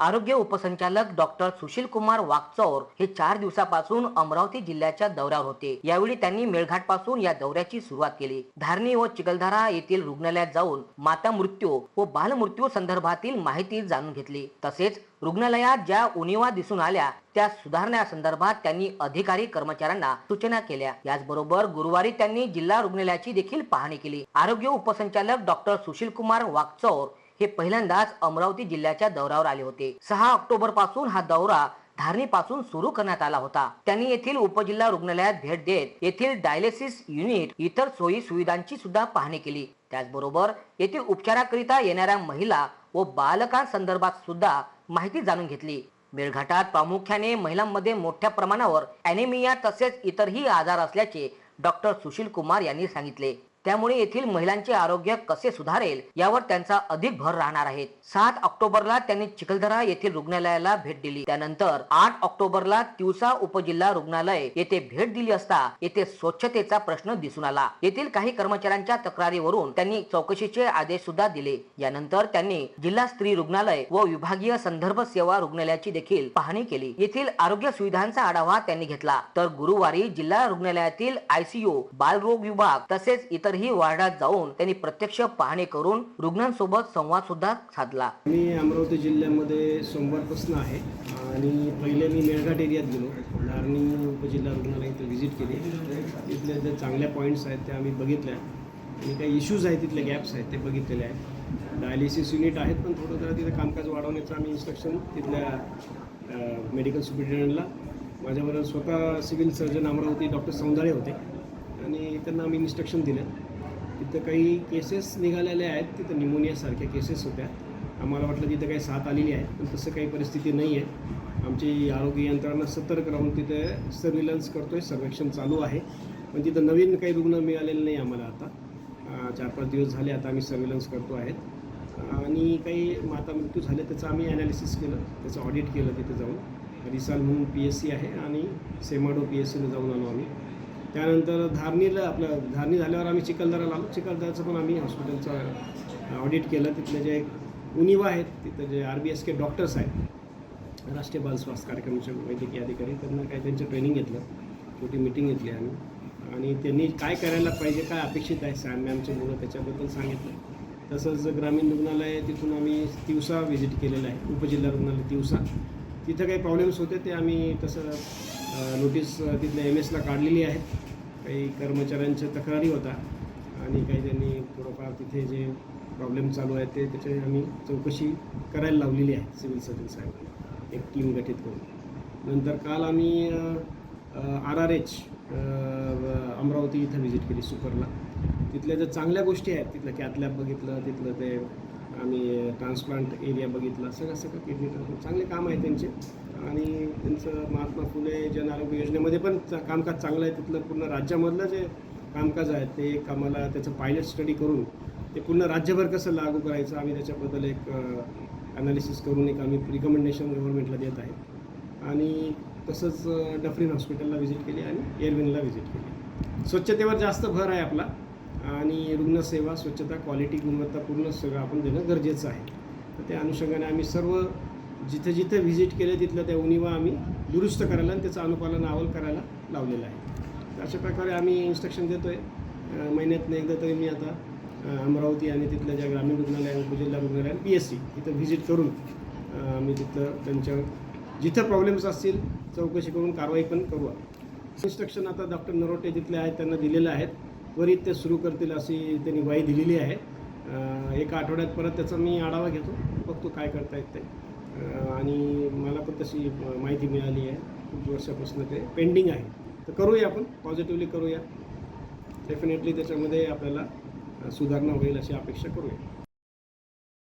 आरोग्य उपसंचालक डॉक्टर सुशील कुमार वागचौर हे चार दिवसापासून अमरावती जिल्ह्याच्या दौऱ्यावर होते. यावेळी त्यांनी मेळघाटपासून या दौऱ्याची सुरुवात केली. धारणी व चिखलधारा येथील रुग्णालयात जाऊन माता मृत्यू व बालमृत्यू संदर्भातील माहिती जाणून घेतली. तसेच रुग्णालयात ज्या उणिवा दिसून आल्या त्या सुधारण्यासंदर्भात त्यांनी अधिकारी कर्मचाऱ्यांना सूचना केल्या. याचबरोबर गुरुवारी त्यांनी जिल्हा रुग्णालयाची देखील पाहणी केली. आरोग्य उपसंचालक डॉक्टर सुशील कुमार वागचौर हे पहिल्यांदाच अमरावती जिल्ह्याच्या दौऱ्यावर आले होते. सहा ऑक्टोबरपासून हा दौरा धारणी पासून सुरू करण्यात आला होता. त्यांनी येथील उपजिल्हा रुग्णालयात भेट देत येथील डायलिसिस युनिट इतर सोयी सुविधांची सुद्धा पाहणी केली. त्याचबरोबर येथील उपचाराकरिता येणाऱ्या महिला व बालकांसंदर्भात सुद्धा माहिती जाणून घेतली. मेळघाटात प्रामुख्याने महिलांमध्ये मोठ्या प्रमाणावर अॅनिमिया तसेच इतरही आजार असल्याचे डॉक्टर सुशील कुमार यांनी सांगितले. त्यामुळे येथील महिलांचे आरोग्य कसे सुधारेल यावर त्यांचा अधिक भर राहणार आहे. सात ऑक्टोबरला त्यांनी चिखलदरा येथील रुग्णालयाला भेट दिली. त्यानंतर आठ ऑक्टोबरला तिवसा उपजिल्हा रुग्णालय येथे भेट दिली असता येथे स्वच्छतेचा प्रश्न दिसून आला. येथील काही कर्मचाऱ्यांच्या तक्रारीवरून त्यांनी चौकशीचे आदेश सुद्धा दिले. यानंतर त्यांनी जिल्हा स्त्री रुग्णालय व विभागीय संदर्भ सेवा रुग्णालयाची देखील पाहणी केली. येथील आरोग्य सुविधांचा आढावा त्यांनी घेतला. तर गुरुवारी जिल्हा रुग्णालयातील आयसीयू बालरोग विभाग तसेच इतर इतरही वार्डात जाऊन त्यांनी प्रत्यक्ष पाहणी करून रुग्णांसोबत संवाद सुद्धा साधला. मी अमरावती जिल्ह्यामध्ये सोमवारपासून आहे आणि पहिले मी मेळघाट एरियात गेलो. धारणी उपजिल्हा रुग्णालय इथं व्हिजिट केली. तिथल्या ज्या चांगल्या पॉईंट्स आहेत त्या आम्ही बघितल्या. आणि काही इश्यूज आहेत तिथले गॅप्स आहेत ते बघितलेले आहेत. डायलिसिस युनिट आहेत पण थोडं जरा तिथं कामकाज वाढवण्याचं आम्ही इन्स्ट्रक्शन तिथल्या मेडिकल सुप्रिटेंडंटला माझ्याबरोबर स्वतः civil surgeon Amravati doctor Saundale होते. आणि त्यांना आम्ही इन्स्ट्रक्शन दिलं. तिथं काही केसेस निघालेल्या आहेत तिथं निमोनियासारख्या केसेस होत्या. आम्हाला वाटलं तिथं काही साथ आलेली आहे पण तसं काही परिस्थिती नाही आहे. आमची आरोग्य यंत्रणा सतर्क राहून तिथं सर्व्हिलन्स करतो आहे सर्वेक्षण चालू आहे. पण तिथं नवीन काही रुग्ण मिळालेले नाही आम्हाला आता. चार पाच दिवस झाले आता आम्ही सर्व्हिलन्स करतो आहेत. आणि काही माता मृत्यू झाले त्याचं आम्ही ॲनालिसिस केलं त्याचं ऑडिट केलं तिथे जाऊन. रिसाल म्हणून पी एस सी आहे आणि सेमाडो पी एस सीला जाऊन आलो आम्ही. त्यानंतर धारणीला आपलं धारणी झाल्यावर आम्ही चिखलदराला आलो. चिखलदराचं पण आम्ही हॉस्पिटलचं ऑडिट केलं. तिथले जे उनिवा आहेत तिथं जे R B S K doctors आहेत राष्ट्रीय बाल स्वास्थ्य कार्यक्रमाचे वैद्यकीय अधिकारी त्यांना काही त्यांचं ट्रेनिंग घेतलं. छोटी मिटिंग घेतली आम्ही. आणि त्यांनी काय करायला पाहिजे काय अपेक्षित आहे सॅम मॅमचे मुलं त्याच्याबद्दल सांगितलं. तसंच ग्रामीण रुग्णालय तिथून आम्ही तिवसा व्हिजिट केलेलं आहे. उपजिल्हा रुग्णालय तिवसा. तिथं काही प्रॉब्लेम्स होते ते आम्ही तसं नोटीस तिथल्या एम एसला काढलेली आहेत. काही कर्मचाऱ्यांच्या तक्रारी होता आणि काही त्यांनी थोडंफार तिथे जे प्रॉब्लेम चालू आहेत ते त्याची आम्ही चौकशी करायला लावलेली आहे सिव्हिल सर्जन साहेबांनी. एक टीम गठीत करून. नंतर काल आम्ही आर आर एच अमरावती इथं व्हिजिट केली सुपरला. तिथल्या ज्या चांगल्या गोष्टी आहेत तिथलं कॅथलॅब बघितलं तिथलं ते आम्ही ट्रान्सप्लांट एरिया बघितला सगळं सगळं किडनी ट्रान्सप्लांट चांगले काम आहे त्यांचे. आणि त्यांचं महात्मा फुले जन आरोग्य योजनेमध्ये पण कामकाज चांगलं आहे. तिथलं पूर्ण राज्यामधलं जे कामकाज आहे ते एक आम्हाला त्याचं पायलट स्टडी करून ते पूर्ण राज्यभर कसं लागू करायचं आम्ही त्याच्याबद्दल एक ॲनालिसिस करून एक आम्ही रिकमेंडेशन गव्हर्नमेंटला देत आहे. आणि तसंच डफरीन हॉस्पिटलला व्हिजिट केली आणि एअरविनला व्हिजिट केली. स्वच्छतेवर जास्त भर आहे आपला. आणि रुग्णसेवा स्वच्छता क्वालिटी गुणवत्तापूर्ण सगळं आपण देणं गरजेचं आहे. तर त्या अनुषंगाने आम्ही सर्व जिथे जिथे व्हिजिट केले तिथल्या त्या उणीवा आम्ही दुरुस्त करायला आणि त्याचं अनुपालन अहवाल करायला लावलेलं आहे. तर अशा प्रकारे आम्ही इन्स्ट्रक्शन देतो आहे महिन्यातनं एकदा तरी मी आता अमरावती आणि तिथल्या ज्या ग्रामीण रुग्णालय उपजिल्हा रुग्णालय पी एस सी इथं व्हिजिट करून आम्ही तिथलं त्यांच्या जिथं प्रॉब्लेम्स असतील चौकशी करून कारवाई पण करू. इन्स्ट्रक्शन आता डॉक्टर नरोटे जिथले आहेत त्यांना दिलेलं आहेत. त्वरित ते सुरू करतील अशी त्यांनी ग्वाही दिलेली आहे. एका आठवड्यात परत त्याचा मी आढावा घेतो. बघतो काय करता येत ते. आणि मला पण तशी माहिती मिळाली आहे. खूप वर्षापासून ते पेंडिंग आहे. तर करूया आपण. पॉझिटिव्हली करूया. डेफिनेटली त्याच्यामध्ये आपल्याला सुधारणा होईल अशी अपेक्षा करूया.